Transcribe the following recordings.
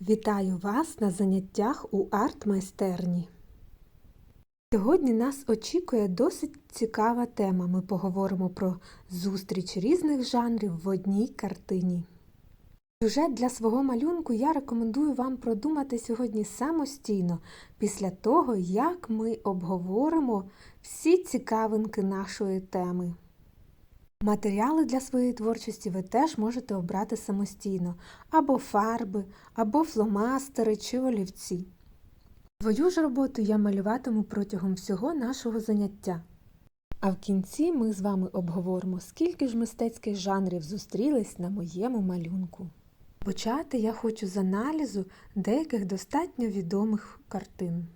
Вітаю вас на заняттях у арт-майстерні. Сьогодні нас очікує досить цікава тема. Ми поговоримо про зустріч різних жанрів в одній картині. Сюжет для свого малюнку я рекомендую вам продумати сьогодні самостійно, після того, як ми обговоримо всі цікавинки нашої теми. Матеріали для своєї творчості ви теж можете обрати самостійно, або фарби, або фломастери чи олівці. Свою ж роботу я малюватиму протягом всього нашого заняття. А в кінці ми з вами обговоримо, скільки ж мистецьких жанрів зустрілись на моєму малюнку. Почати я хочу з аналізу деяких достатньо відомих картин.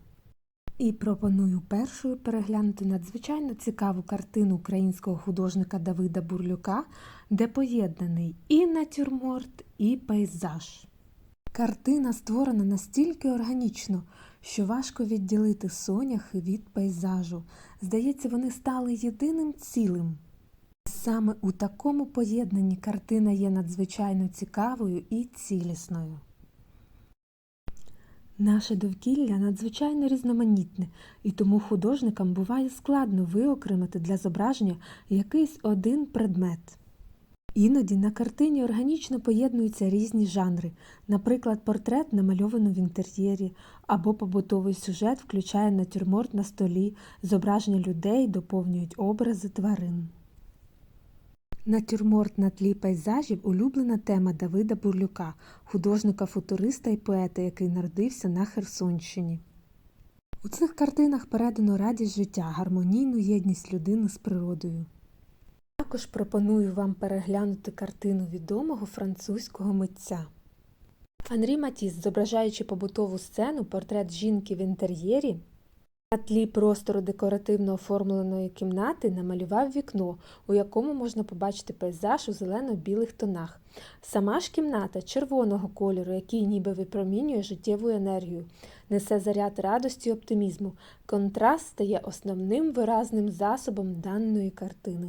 І пропоную першою переглянути надзвичайно цікаву картину українського художника Давида Бурлюка, де поєднаний і натюрморт, і пейзаж. Картина створена настільки органічно, що важко відділити соняхи від пейзажу. Здається, вони стали єдиним цілим. Саме у такому поєднанні картина є надзвичайно цікавою і цілісною. Наше довкілля надзвичайно різноманітне, і тому художникам буває складно виокремити для зображення якийсь один предмет. Іноді на картині органічно поєднуються різні жанри, наприклад, портрет намальовано в інтер'єрі, або побутовий сюжет включає натюрморт на столі, зображення людей доповнюють образи тварин. Натюрморт на тлі пейзажів улюблена тема Давида Бурлюка, художника-футуриста і поета, який народився на Херсонщині. У цих картинах передано радість життя, гармонійну єдність людини з природою. Також пропоную вам переглянути картину відомого французького митця. Анрі Матіс, зображаючи побутову сцену, портрет жінки в інтер'єрі, на тлі простору декоративно оформленої кімнати намалював вікно, у якому можна побачити пейзаж у зелено-білих тонах. Сама ж кімната червоного кольору, який ніби випромінює життєву енергію, несе заряд радості і оптимізму. Контраст стає основним виразним засобом даної картини.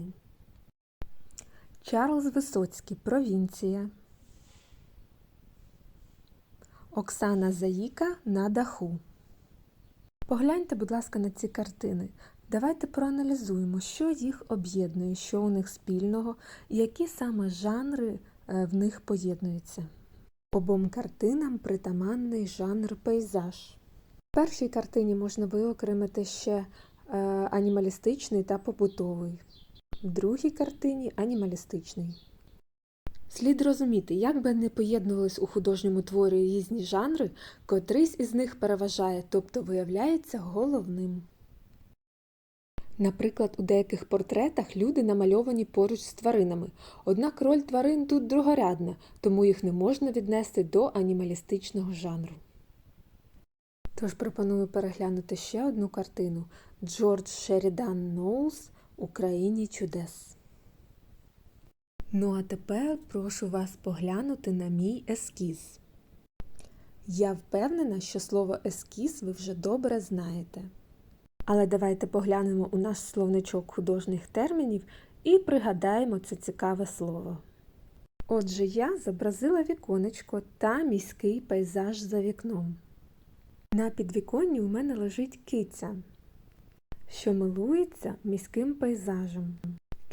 Чарльз Висоцький Провінція. Оксана Заїка на даху. Погляньте, будь ласка, на ці картини. Давайте проаналізуємо, що їх об'єднує, що у них спільного які саме жанри е, в них поєднуються. Обом картинам притаманний жанр пейзаж. В першій картині можна виокремити ще е, анімалістичний та побутовий, в другій картині анімалістичний. Слід розуміти, як би не поєднувались у художньому творі різні жанри, котрийсь із них переважає, тобто виявляється головним. Наприклад, у деяких портретах люди намальовані поруч з тваринами, однак роль тварин тут другорядна, тому їх не можна віднести до анімалістичного жанру. Тож пропоную переглянути ще одну картину Джордж Шерідан Ноулс Україні чудес. Ну а тепер прошу вас поглянути на мій ескіз. Я впевнена, що слово ескіз ви вже добре знаєте. Але давайте поглянемо у наш словничок художніх термінів і пригадаємо це цікаве слово. Отже, я зобразила віконечко та міський пейзаж за вікном. На підвіконні у мене лежить киця, що милується міським пейзажем.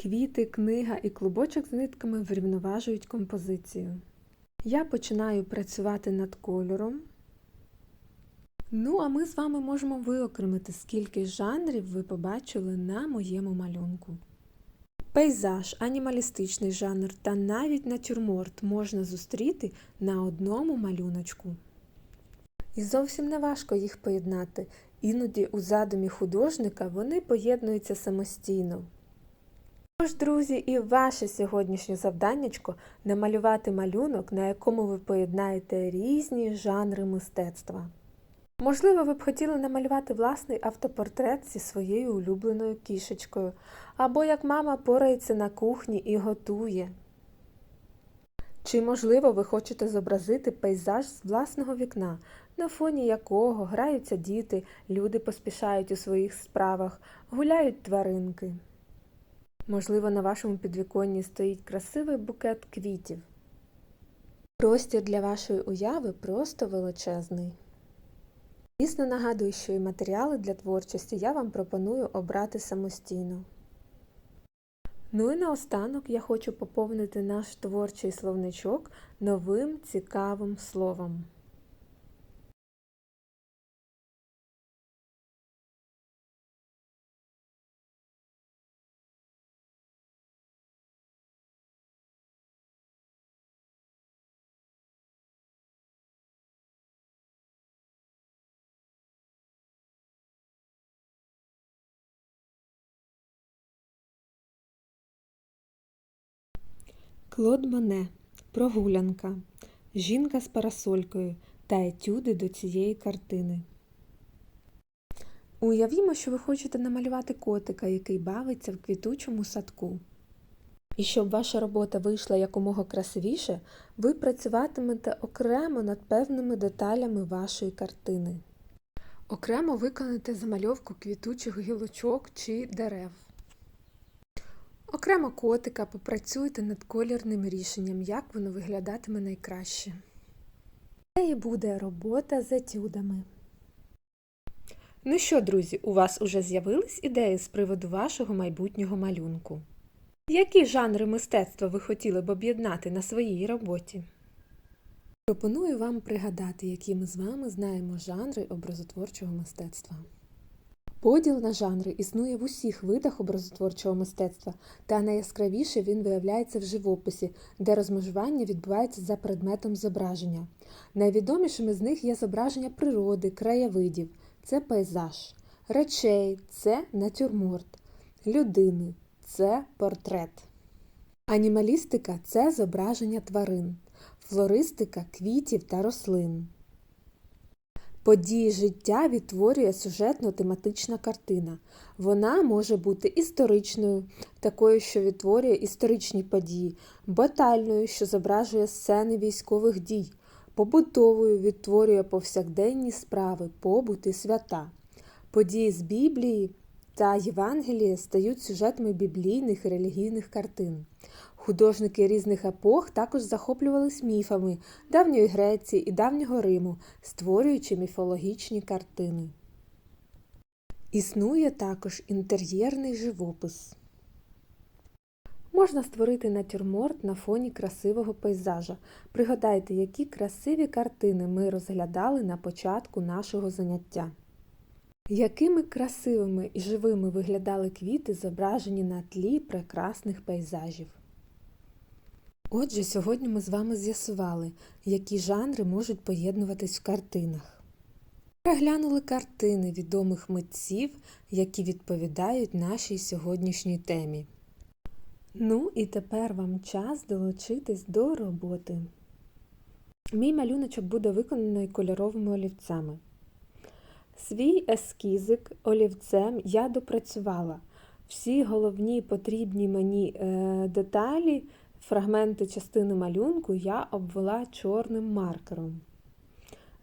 Квіти, книга і клубочок з нитками врівноважують композицію. Я починаю працювати над кольором. Ну, а ми з вами можемо виокремити, скільки жанрів ви побачили на моєму малюнку. Пейзаж, анімалістичний жанр та навіть натюрморт можна зустріти на одному малюночку. І зовсім не важко їх поєднати. Іноді у задумі художника вони поєднуються самостійно. Тож, друзі, і ваше сьогоднішнє завданнячко намалювати малюнок, на якому ви поєднаєте різні жанри мистецтва. Можливо, ви б хотіли намалювати власний автопортрет зі своєю улюбленою кішечкою, або як мама порається на кухні і готує. Чи, можливо, ви хочете зобразити пейзаж з власного вікна, на фоні якого граються діти, люди поспішають у своїх справах, гуляють тваринки. Можливо, на вашому підвіконні стоїть красивий букет квітів. Простір для вашої уяви просто величезний. Звісно, нагадую, що і матеріали для творчості я вам пропоную обрати самостійно. Ну і наостанок я хочу поповнити наш творчий словничок новим цікавим словом. Клод Моне Прогулянка. Жінка з парасолькою та етюди до цієї картини. Уявімо, що ви хочете намалювати котика, який бавиться в квітучому садку. І щоб ваша робота вийшла якомога красивіше, ви працюватимете окремо над певними деталями вашої картини. Окремо виконайте замальовку квітучих гілочок чи дерев. Окремо котика попрацюйте над колірним рішенням, як воно виглядатиме найкраще. Це і буде робота з етюдами. Ну що, друзі, у вас уже з'явились ідеї з приводу вашого майбутнього малюнку? Які жанри мистецтва ви хотіли б об'єднати на своїй роботі? Пропоную вам пригадати, які ми з вами знаємо жанри образотворчого мистецтва. Поділ на жанри існує в усіх видах образотворчого мистецтва, та найяскравіше він виявляється в живописі, де розмежування відбувається за предметом зображення. Найвідомішими з них є зображення природи, краєвидів це пейзаж, речей це натюрморт, людини це портрет. Анімалістика це зображення тварин, флористика квітів та рослин. Події життя відтворює сюжетно-тематична картина. Вона може бути історичною, такою, що відтворює історичні події, батальною, що зображує сцени військових дій, побутовою відтворює повсякденні справи, побут і свята. Події з Біблії та Євангелія стають сюжетами біблійних і релігійних картин. Художники різних епох також захоплювались міфами давньої Греції і давнього Риму, створюючи міфологічні картини. Існує також інтер'єрний живопис. Можна створити натюрморт на фоні красивого пейзажа. Пригадайте, які красиві картини ми розглядали на початку нашого заняття. Якими красивими і живими виглядали квіти, зображені на тлі прекрасних пейзажів. Отже, сьогодні ми з вами з'ясували, які жанри можуть поєднуватись в картинах. Переглянули картини відомих митців, які відповідають нашій сьогоднішній темі. Ну і тепер вам час долучитись до роботи. Мій малюночок буде виконаний кольоровими олівцями. Свій ескізик олівцем я допрацювала. Всі головні потрібні мені е, деталі Фрагменти частини малюнку я обвела чорним маркером.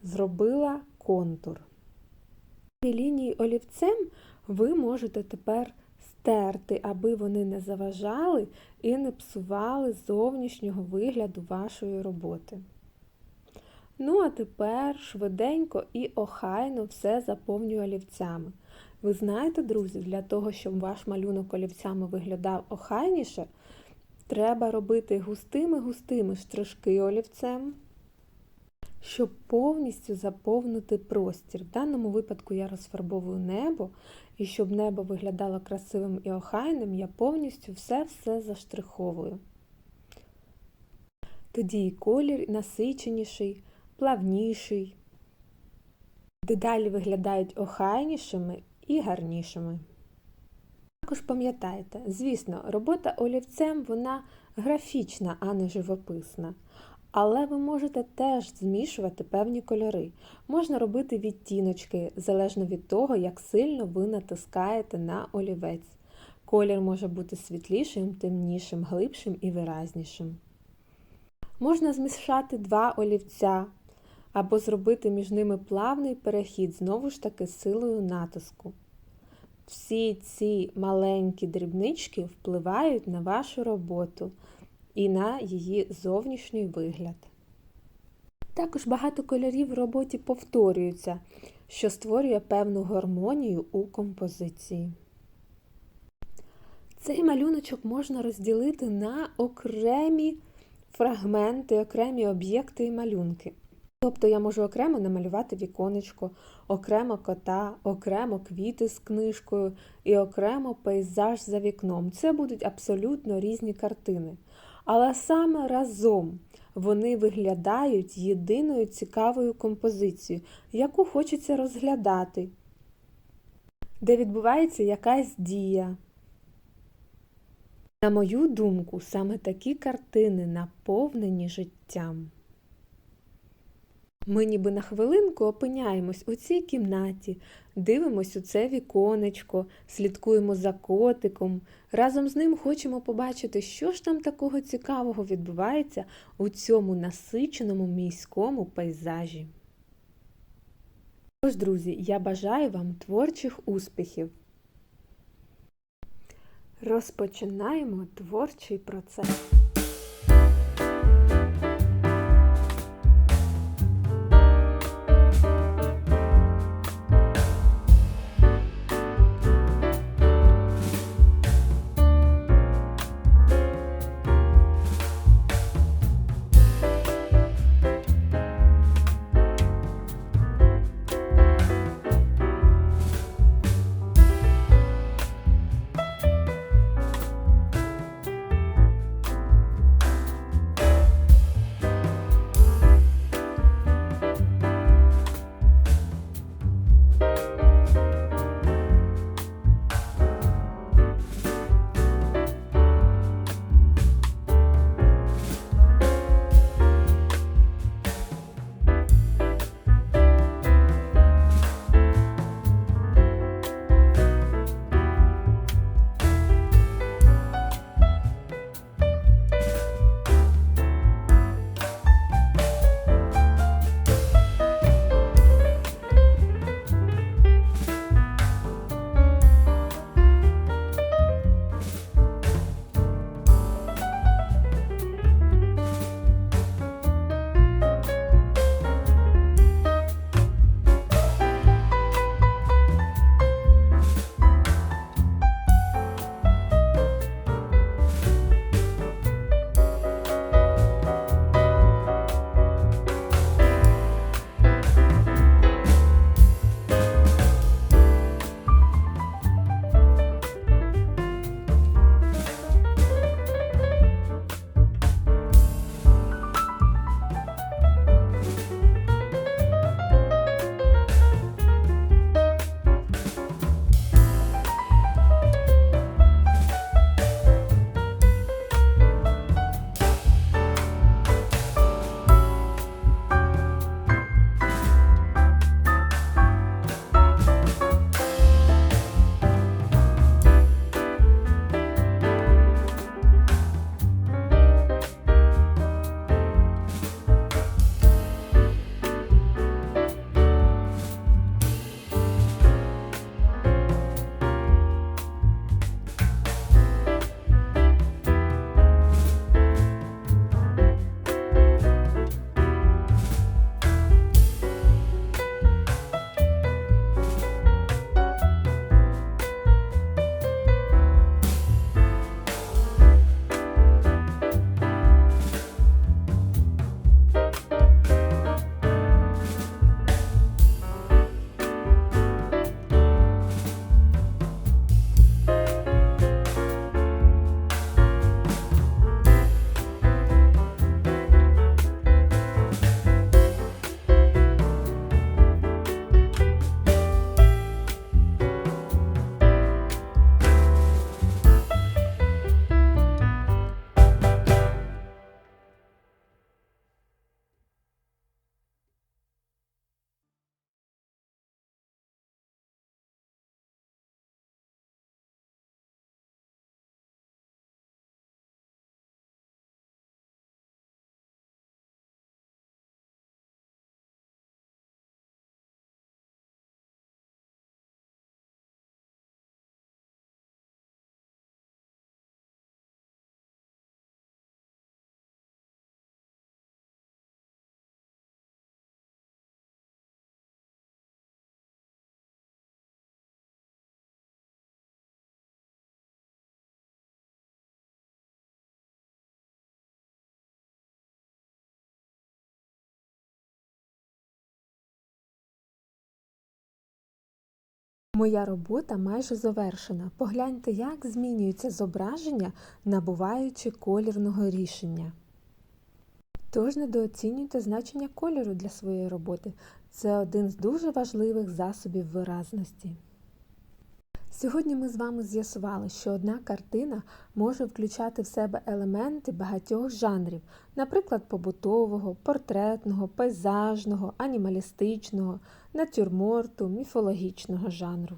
Зробила контур. Лінії олівцем ви можете тепер стерти, аби вони не заважали і не псували зовнішнього вигляду вашої роботи. Ну, а тепер швиденько і охайно все заповнюю олівцями. Ви знаєте, друзі, для того, щоб ваш малюнок олівцями виглядав охайніше, Треба робити густими-густими штришки олівцем, щоб повністю заповнити простір. В даному випадку я розфарбовую небо, і щоб небо виглядало красивим і охайним, я повністю все-все заштриховую. Тоді і колір насиченіший, плавніший. Дедалі виглядають охайнішими і гарнішими. Також пам'ятайте, звісно, робота олівцем вона графічна, а не живописна. Але ви можете теж змішувати певні кольори. Можна робити відтіночки, залежно від того, як сильно ви натискаєте на олівець. Колір може бути світлішим, темнішим, глибшим і виразнішим. Можна змішати два олівця або зробити між ними плавний перехід, знову ж таки, силою натиску. Всі ці маленькі дрібнички впливають на вашу роботу і на її зовнішній вигляд. Також багато кольорів в роботі повторюються, що створює певну гармонію у композиції. Цей малюночок можна розділити на окремі фрагменти, окремі об'єкти і малюнки. Тобто я можу окремо намалювати віконечко, окремо кота, окремо квіти з книжкою і окремо пейзаж за вікном. Це будуть абсолютно різні картини. Але саме разом вони виглядають єдиною цікавою композицією, яку хочеться розглядати, де відбувається якась дія. На мою думку, саме такі картини наповнені життям. Ми ніби на хвилинку опиняємось у цій кімнаті, дивимось у це віконечко, слідкуємо за котиком. Разом з ним хочемо побачити, що ж там такого цікавого відбувається у цьому насиченому міському пейзажі. Тож, друзі, я бажаю вам творчих успіхів. Розпочинаємо творчий процес. Моя робота майже завершена. Погляньте, як змінюється зображення, набуваючи колірного рішення. Тож недооцінюйте значення кольору для своєї роботи. Це один з дуже важливих засобів виразності. Сьогодні ми з вами з'ясували, що одна картина може включати в себе елементи багатьох жанрів, наприклад, побутового, портретного, пейзажного, анімалістичного, натюрморту, міфологічного жанру.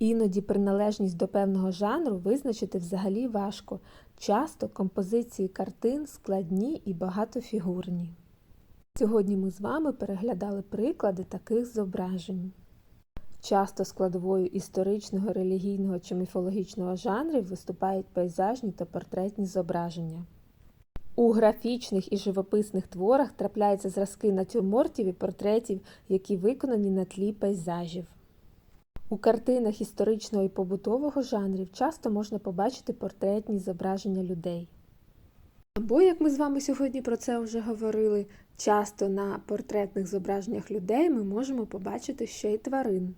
Іноді приналежність до певного жанру визначити взагалі важко. Часто композиції картин складні і багатофігурні. Сьогодні ми з вами переглядали приклади таких зображень. Часто складовою історичного, релігійного чи міфологічного жанрів виступають пейзажні та портретні зображення. У графічних і живописних творах трапляються зразки натюрмортів і портретів, які виконані на тлі пейзажів. У картинах історичного і побутового жанрів часто можна побачити портретні зображення людей. Або, як ми з вами сьогодні про це вже говорили, часто на портретних зображеннях людей ми можемо побачити ще й тварин.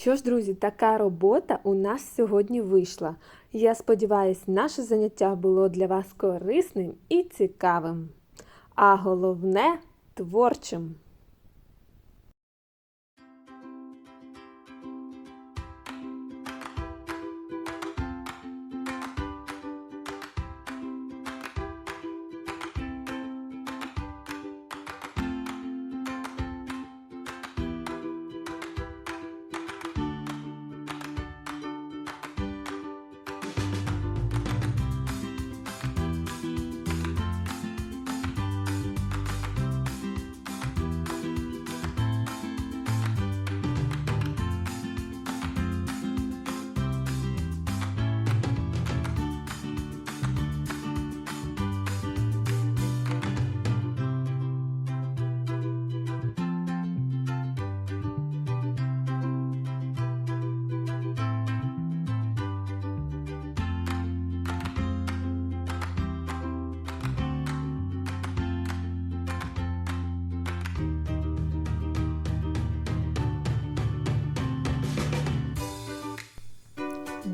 Що ж, друзі, така робота у нас сьогодні вийшла. Я сподіваюся, наше заняття було для вас корисним і цікавим, а головне творчим.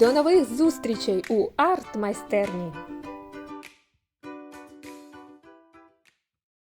До нових зустрічей у арт-майстерні!